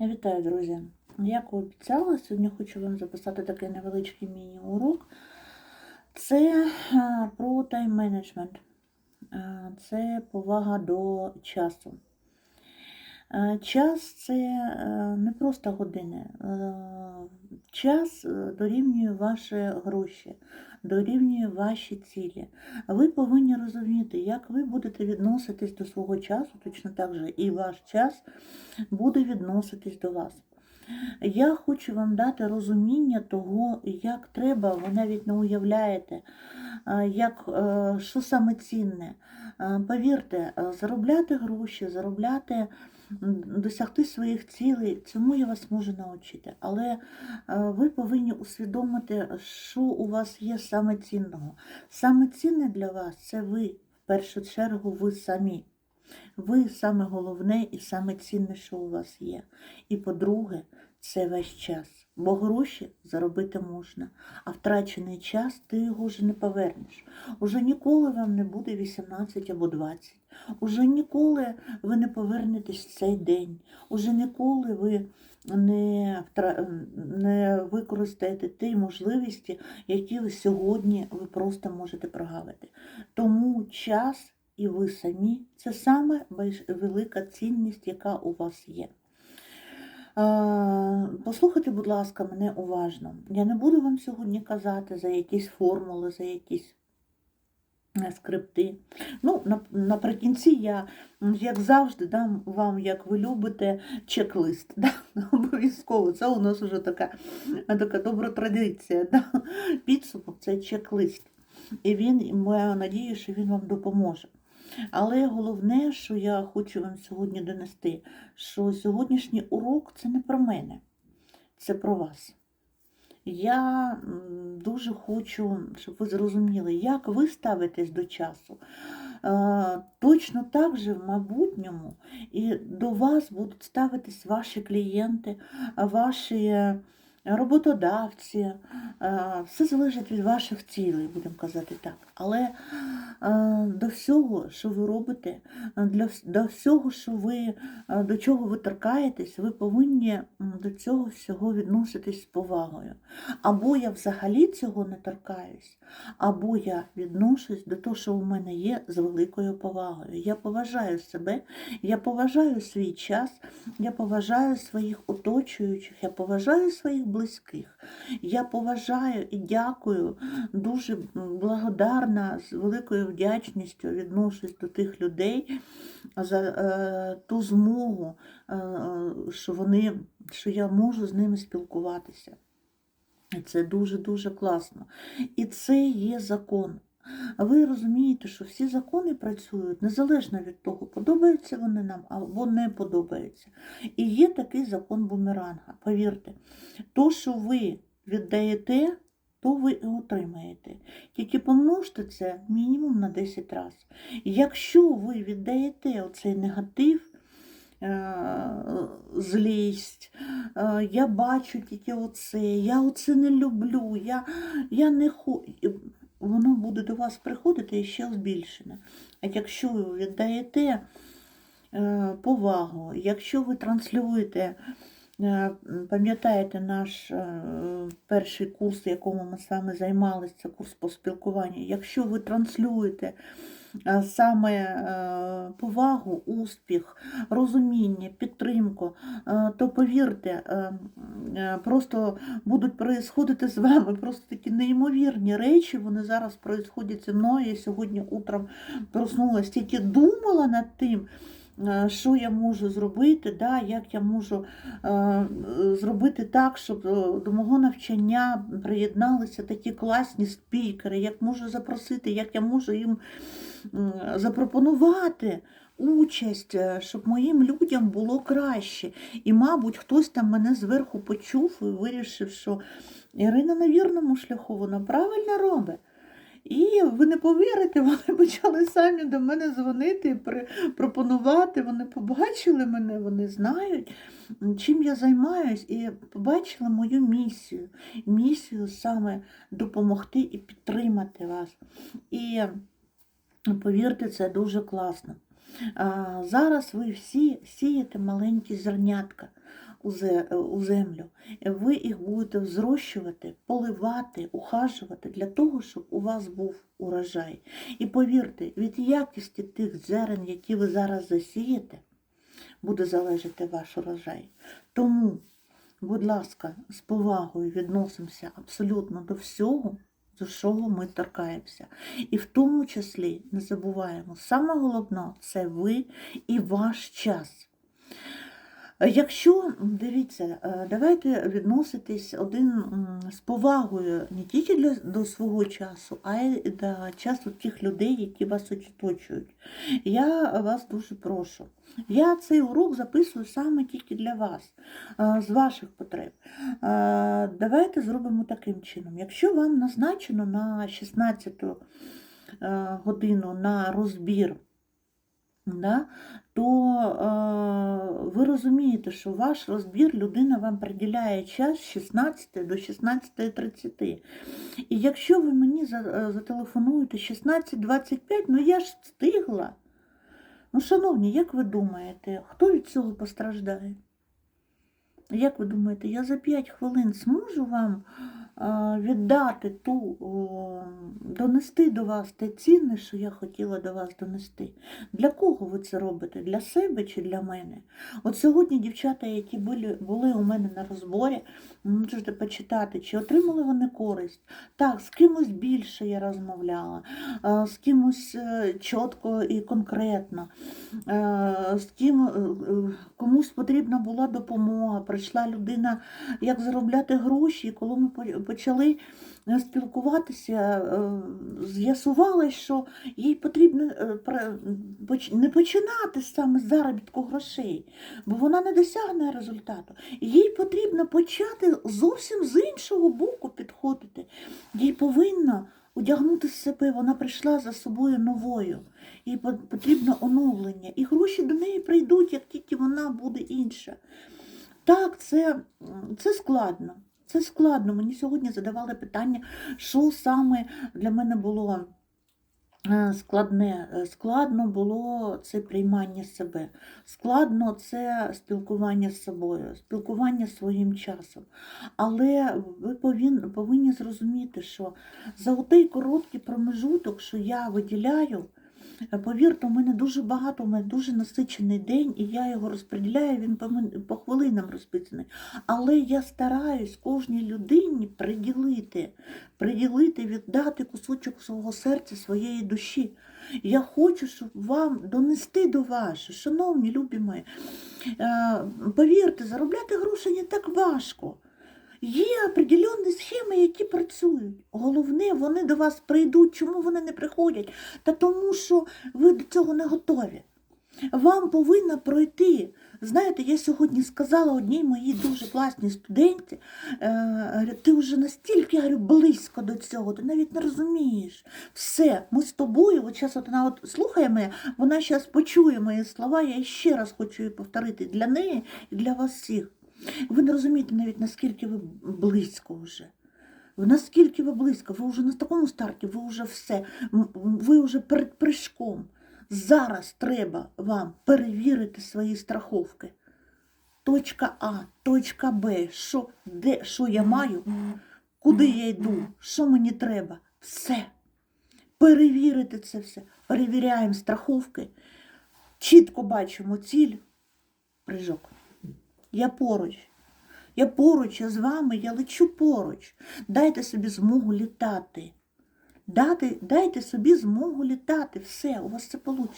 Вітаю, друзі! Як обіцяла, сьогодні хочу вам записати такий невеличкий міні-урок. Це е, про тайм-менеджмент, Е, це повага до часу. Е, Час це е, не просто години. Е, Час дорівнює ваші гроші, дорівнює ваші цілі. Ви повинні розуміти, як ви будете відноситись до свого часу, точно так же і ваш час буде відноситись до вас. Я хочу вам дати розуміння того, як треба, ви навіть не уявляєте, як, що саме цінне. Повірте, заробляти гроші, заробляти, досягти своїх цілей, цьому я вас можу навчити. Але е, ви повинні усвідомити, що у вас є саме цінного. Саме цінне для вас це ви, в першу чергу, ви самі. Ви саме головне і саме цінне, що у вас є. І по-друге, це весь час. Бо гроші заробити можна, а втрачений час ти його вже не повернеш. Уже ніколи вам не буде 18 або 20. Уже ніколи ви не повернетесь в цей день. Уже ніколи ви не, не використаєте ті можливості, які сьогодні ви просто можете прогавити. Тому час і ви самі це саме велика цінність, яка у вас є. Е, Послухайте, будь ласка, мене уважно. Я не буду вам сьогодні казати за якісь формули, за якісь е, скрипти. Ну, наприкінці я, як завжди, дам вам, як ви любите, чек-лист. Да? Обов'язково. Це у нас вже така, така добра традиція. Да? Підсумок це чек-лист. І він, маю надію, що він вам допоможе. Але головне, що я хочу вам сьогодні донести, що сьогоднішній урок це не про мене, це про вас. Я дуже хочу, щоб ви зрозуміли, як ви ставитесь до часу. Е, Точно так же в майбутньому і до вас будуть ставитись ваші клієнти, ваші роботодавці. Е, Все залежить від ваших цілей, будемо казати так. Але е, до всього, що ви робите, е, до всього, що ви, е, до чого ви торкаєтесь, ви повинні до цього всього відноситись з повагою. Або я взагалі цього не торкаюсь, або я відношусь до того, що у мене є з великою повагою. Я поважаю себе, я поважаю свій час, я поважаю своїх оточуючих, я поважаю своїх близьких. Я поважаю і дякую, дуже благодарна, з великою вдячністю відношусь до тих людей за е, ту змогу, е, що вони, що я можу з ними спілкуватися. Це дуже-дуже класно. І це є закон. Ви розумієте, що всі закони працюють незалежно від того, подобаються вони нам або не подобаються. І є такий закон бумеранга. Повірте, то, що ви віддаєте, то ви і отримаєте. Тільки помножте це мінімум на 10 разів. Якщо ви віддаєте оцей негатив, е, злість, е, я бачу тільки оце, я оце не люблю, я, я не хочу. Воно буде до вас приходити ще збільшене. А якщо ви віддаєте е, повагу, якщо ви транслюєте, е, пам'ятаєте наш е, перший курс, якому ми з вами займалися, курс по спілкуванню, якщо ви транслюєте саме е, повагу, успіх, розуміння, підтримку, е, то повірте, е, е, просто будуть происходити з вами просто такі неймовірні речі. Вони зараз происходять зі мною. Я сьогодні утром проснулася, тільки думала над тим. Е, Що я можу зробити, да, як я можу е, зробити так, щоб е, до мого навчання приєдналися такі класні спікери, як можу запросити, як я можу їм запропонувати участь, щоб моїм людям було краще. І, мабуть, хтось там мене зверху почув і вирішив, що Ірина на вірному шляху, вона правильно робить. І ви не повірите, вони почали самі до мене дзвонити, пропонувати. Вони побачили мене, вони знають, чим я займаюсь, і побачили мою місію. Місію саме допомогти і підтримати вас. І повірте, це дуже класно. Зараз ви всі сієте маленькі зернятка. У землю. Ви їх будете зрощувати, поливати, ухажувати для того, щоб у вас був урожай. І повірте, від якості тих зерен, які ви зараз засієте, буде залежати ваш урожай. Тому, будь ласка, з повагою відносимося абсолютно до всього, до чого ми торкаємося. І в тому числі не забуваємо, саме головне це ви і ваш час. Якщо, дивіться, е, давайте відноситись один з повагою не тільки для, до свого часу, а й до часу тих людей, які вас оточують. Я вас дуже прошу. Я цей урок записую саме тільки для вас, е, з ваших потреб. Е, Давайте зробимо таким чином. Якщо вам назначено на 16 е, годину на розбір, да, то е, ви розумієте, що ваш розбір людина вам приділяє час з 16 до 16.30. І якщо ви мені е, зателефонуєте 16.25, ну я ж встигла. Ну, шановні, як ви думаєте, хто від цього постраждає? Як ви думаєте, я за 5 хвилин зможу вам віддати ту, донести до вас те цінне, що я хотіла до вас донести? Для кого ви це робите? Для себе чи для мене? От сьогодні дівчата, які були, були у мене на розборі, можете почитати, чи отримали вони користь. Так, з кимось більше я розмовляла, е, з кимось е, чітко і конкретно, е, з ким е, е, комусь потрібна була допомога. Прийшла людина, як заробляти гроші. Коли ми почали е, спілкуватися, е, з'ясувалось, що їй потрібно е, не починати саме з заробітку грошей, бо вона не досягне результату. Їй потрібно почати зовсім з іншого боку підходити. Їй повинна одягнути себе, вона прийшла за собою новою. Їй потрібно оновлення. І гроші до неї прийдуть, як тільки вона буде інша. Так, це, це складно. Це складно. Мені сьогодні задавали питання, що саме для мене було е, складне. Е, Складно було це приймання себе. Складно це спілкування з собою, спілкування з своїм часом. Але ви повинні, зрозуміти, що за той короткий промежуток, що я виділяю, повірте, у мене дуже багато, у мене дуже насичений день, і я його розподіляю, він по, по хвилинам розписаний. Але я стараюсь кожній людині приділити, приділити, віддати кусочок свого серця, своєї душі. Я хочу, щоб вам донести до вас, шановні любі мої, е, повірте, заробляти гроші не так важко. Є определенні схеми, які працюють. Головне, вони до вас прийдуть. Чому вони не приходять? Та тому, що ви до цього не готові. Вам повинна пройти. Знаєте, я сьогодні сказала одній моїй дуже класній студентці, е, ти вже настільки говорю, близько до цього, ти навіть не розумієш. Все, ми з тобою, от зараз от вона от слухає мене, вона зараз почує мої слова, я ще раз хочу її повторити для неї і для вас всіх. Ви не розумієте навіть, наскільки ви близько вже. Наскільки ви близько, ви вже на такому старті, ви вже все, ви вже перед прыжком. Зараз треба вам перевірити свої страховки. Точка А, точка Б, що, де, що я маю, куди я йду, що мені треба. Все. Перевірити це все. Перевіряємо страховки. Чітко бачимо ціль. Прыжок. Я поруч. Я поруч, я з вами, я лечу поруч. Дайте собі змогу літати. Дайте, дайте собі змогу літати. Все, у вас це вийде.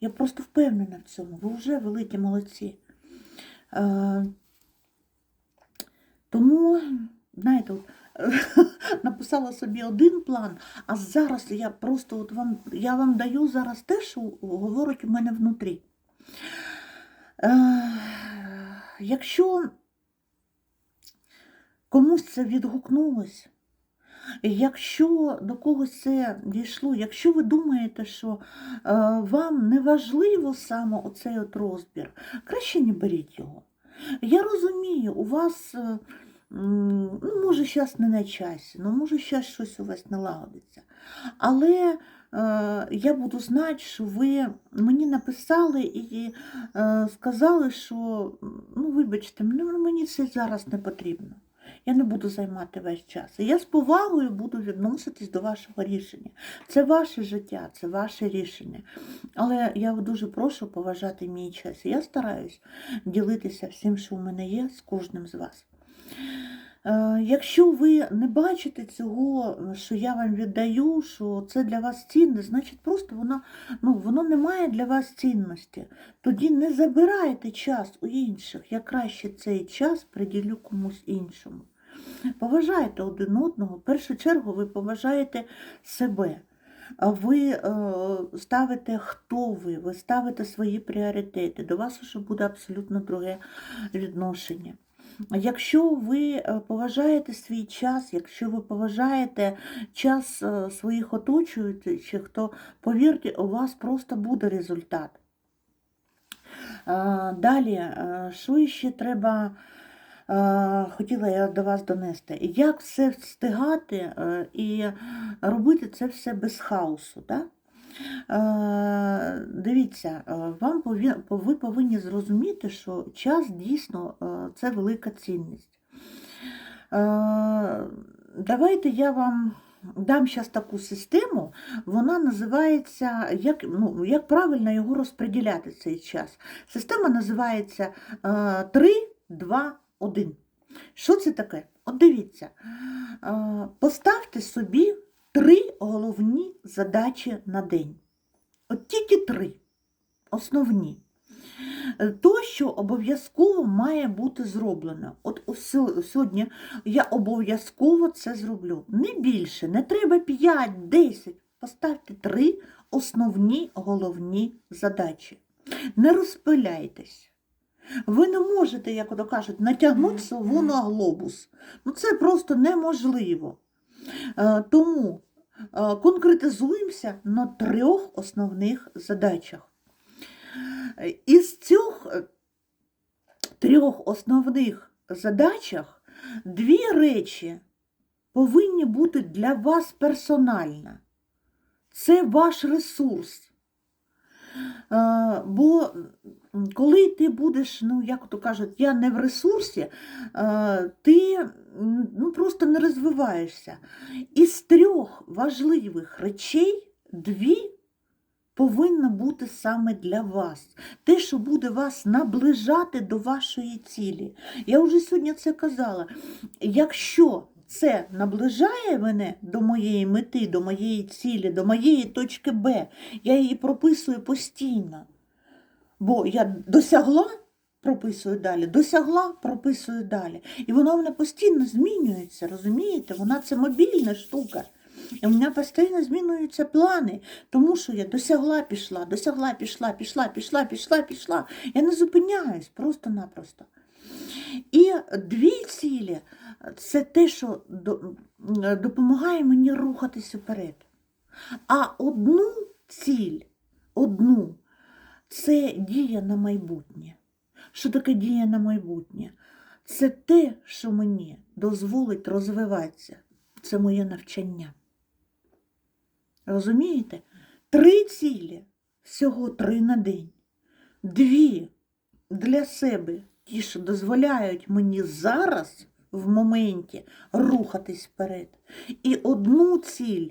Я просто впевнена в цьому. Ви вже великі молодці. Е, тому, знаєте, от, написала собі один план, а зараз я просто от вам, я вам даю зараз те, що говорить у мене внутрі. Е, якщо комусь це відгукнулось, якщо до когось це дійшло, якщо ви думаєте, що е, вам не важливо саме оцей от розбір, краще не беріть його. Я розумію, у вас, е, ну, може, зараз не на часі, ну, може, зараз щось у вас налагодиться. Але я буду знати, що ви мені написали і е, сказали, що ну, вибачте, ну, мені це зараз не потрібно. Я не буду займати весь час. Я з повагою буду відноситись до вашого рішення. Це ваше життя, це ваше рішення. Але я дуже прошу поважати мій час. Я стараюсь ділитися всім, що в мене є, з кожним з вас. Е, Якщо ви не бачите цього, що я вам віддаю, що це для вас цінне, значить просто воно, ну, воно не має для вас цінності. Тоді не забирайте час у інших. Я краще цей час приділю комусь іншому. Поважайте один одного. В першу чергу ви поважаєте себе. Ви е, ставите, хто ви, ви ставите свої пріоритети. До вас вже буде абсолютно друге відношення. Якщо ви е, поважаєте свій час, якщо ви поважаєте час е, своїх оточуючих, то повірте, у вас просто буде результат. Далі, е, що ще треба, хотіла я до вас донести, як все встигати і робити це все без хаосу. Да? Е, Дивіться, е, вам ви повинні зрозуміти, що час дійсно е, це велика цінність. Давайте я вам дам зараз таку систему, вона називається, як, ну, як правильно його розподіляти цей час. Система називається е, 3, 2, 1. Що це таке? От дивіться, поставте собі три головні задачі на день. От тільки три основні. То, що обов'язково має бути зроблено. От сьогодні я обов'язково це зроблю. Не більше, не треба 5, 10. Поставте три основні головні задачі. Не розпиляйтесь. Ви не можете, як ото кажуть, натягнути сову на глобус. Ну це просто неможливо. Е, Тому е, конкретизуємося на трьох основних задачах. Е, Із цих трьох основних задачах дві речі повинні бути для вас персонально. Це ваш ресурс. Е, Бо коли ти будеш, ну, як то кажуть, я не в ресурсі, е, ти ну, просто не розвиваєшся. Із трьох важливих речей дві повинно бути саме для вас. Те, що буде вас наближати до вашої цілі. Я вже сьогодні це казала. Якщо це наближає мене до моєї мети, до моєї цілі, до моєї точки Б, я її прописую постійно. Бо я досягла, прописую далі, досягла, прописую далі. І вона мене постійно змінюється, розумієте? Вона це мобільна штука. І у мене постійно змінюються плани, тому що я досягла, пішла, досягла, пішла, пішла, пішла, пішла, пішла. Я не зупиняюсь просто-напросто. І дві цілі це те, що допомагає мені рухатись вперед. А одну ціль, одну це дія на майбутнє. Що таке дія на майбутнє? Це те, що мені дозволить розвиватися. Це моє навчання. Розумієте? Три цілі, всього три на день. Дві для себе, ті, що дозволяють мені зараз, в моменті, рухатись вперед. І одну ціль,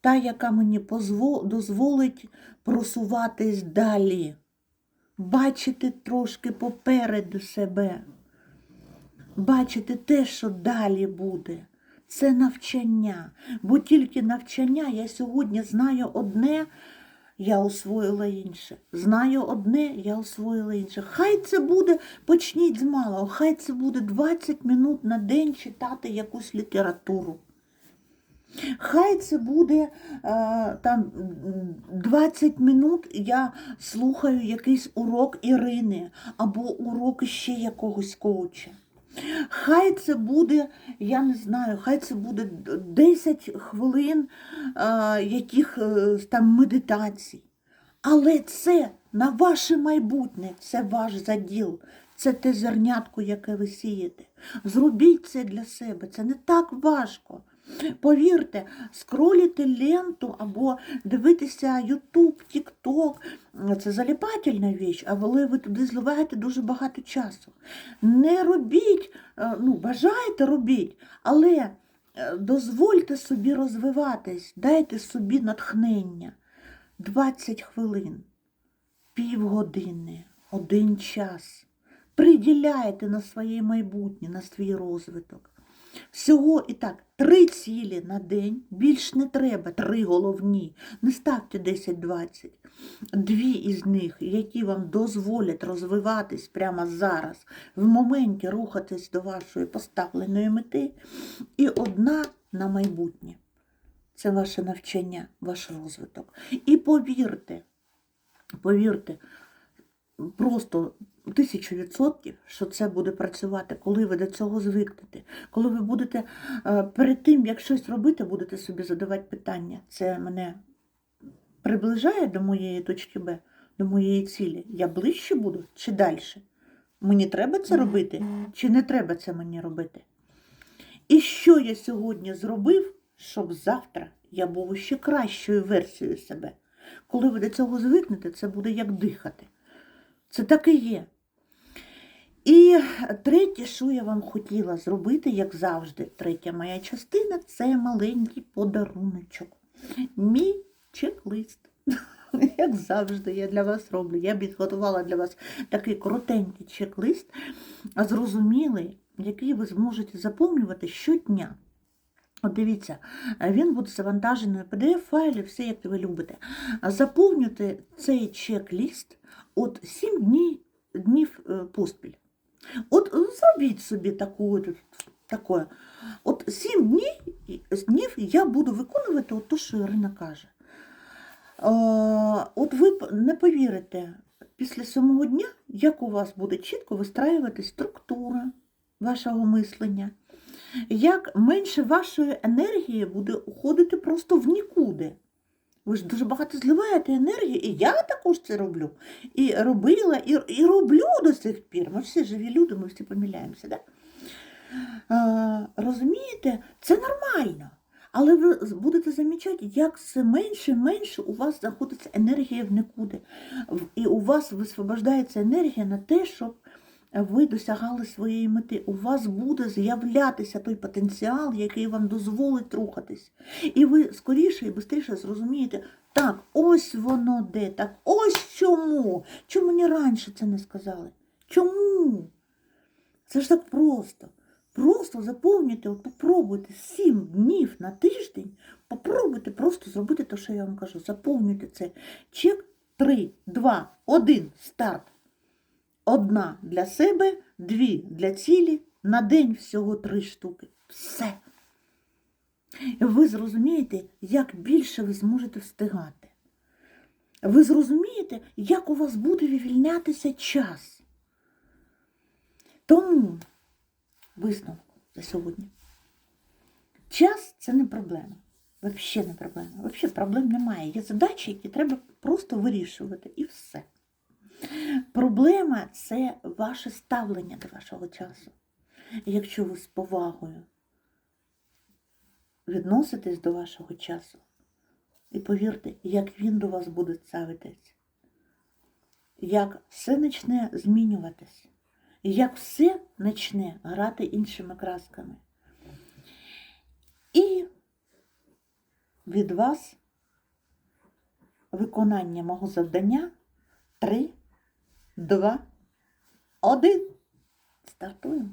та, яка мені дозволить просуватись далі, бачити трошки попереду себе, бачити те, що далі буде. Це навчання. Бо тільки навчання я сьогодні знаю одне, я освоїла інше. Знаю одне, я освоїла інше. Хай це буде, почніть з малого, хай це буде 20 минут на день читати якусь літературу. Хай це буде е, там 20 минут я слухаю якийсь урок Ірини або урок ще якогось коуча. Хай це буде, я не знаю, хай це буде 10 хвилин а, яких е, там медитацій. Але це на ваше майбутнє, це ваш заділ, це те зернятко, яке ви сієте. Зробіть це для себе, це не так важко. Повірте, скроліти ленту або дивитися YouTube, TikTok – це заліпательна віч, але ви туди зливаєте дуже багато часу. Не робіть, е, ну, бажаєте робіть, але е, дозвольте собі розвиватись, дайте собі натхнення. 20 хвилин, півгодини, один час. Приділяйте на своє майбутнє, на свій розвиток. Всього і так, три цілі на день, більш не треба, три головні. Не ставте 10-20. Дві із них, які вам дозволять розвиватись прямо зараз, в моменті рухатись до вашої поставленої мети, і одна на майбутнє. Це ваше навчання, ваш розвиток. І повірте, повірте, просто тисячу відсотків, що це буде працювати, коли ви до цього звикнете, коли ви будете е, перед тим, як щось робити, будете собі задавати питання. Це мене приближає до моєї точки Б, до моєї цілі. Я ближче буду чи далі? Мені треба це робити, чи не треба це мені робити? І що я сьогодні зробив, щоб завтра я був ще кращою версією себе. Коли ви до цього звикнете, це буде як дихати. Це так і є. І третє, що я вам хотіла зробити, як завжди, третя моя частина це маленький подаруночок. Мій чек-лист. Як завжди, я для вас роблю. Я підготувала для вас такий коротенький чек-лист, зрозумілий, який ви зможете заповнювати щодня. От дивіться, він буде завантажений в PDF-файлі, все як ви любите. Заповнюйте цей чек-ліст от 7 днів, днів е, поспіль. От зробіть собі таку, таке. От 7 днів, днів я буду виконувати от те, що Ірина каже. От ви не повірите, після сьомого дня, як у вас буде чітко вистраюватись структура вашого мислення, як менше вашої енергії буде уходити просто в нікуди. Ви ж дуже багато зливаєте енергії, і я також це роблю. І робила, і, і роблю до сих пір. Ми всі живі люди, ми всі помиляємося. Да? А, розумієте, це нормально. Але ви будете замічати, як все менше і менше у вас знаходиться енергія в нікуди. І у вас висвобождається енергія на те, щоб ви досягали своєї мети. У вас буде з'являтися той потенціал, який вам дозволить рухатись. І ви скоріше і швидше зрозумієте, так, ось воно де, так ось чому. Чому мені раніше це не сказали? Чому? Це ж так просто. Просто заповнюйте, от попробуйте 7 днів на тиждень, попробуйте просто зробити те, що я вам кажу. Заповнюйте це. Чек 3, 2, 1, старт. Одна для себе, дві для цілі, на день всього три штуки. Все. Ви зрозумієте, як більше ви зможете встигати. Ви зрозумієте, як у вас буде вивільнятися час. Тому висновку за сьогодні. Час це не проблема. Взагалі не проблема. Взагалі проблем немає. Є задачі, які треба просто вирішувати. І все. Проблема це ваше ставлення до вашого часу. Якщо ви з повагою відноситесь до вашого часу, і повірте, як він до вас буде ставитись, як все почне змінюватись, як все почне грати іншими красками. І від вас виконання мого завдання три, два, один. Стартуємо.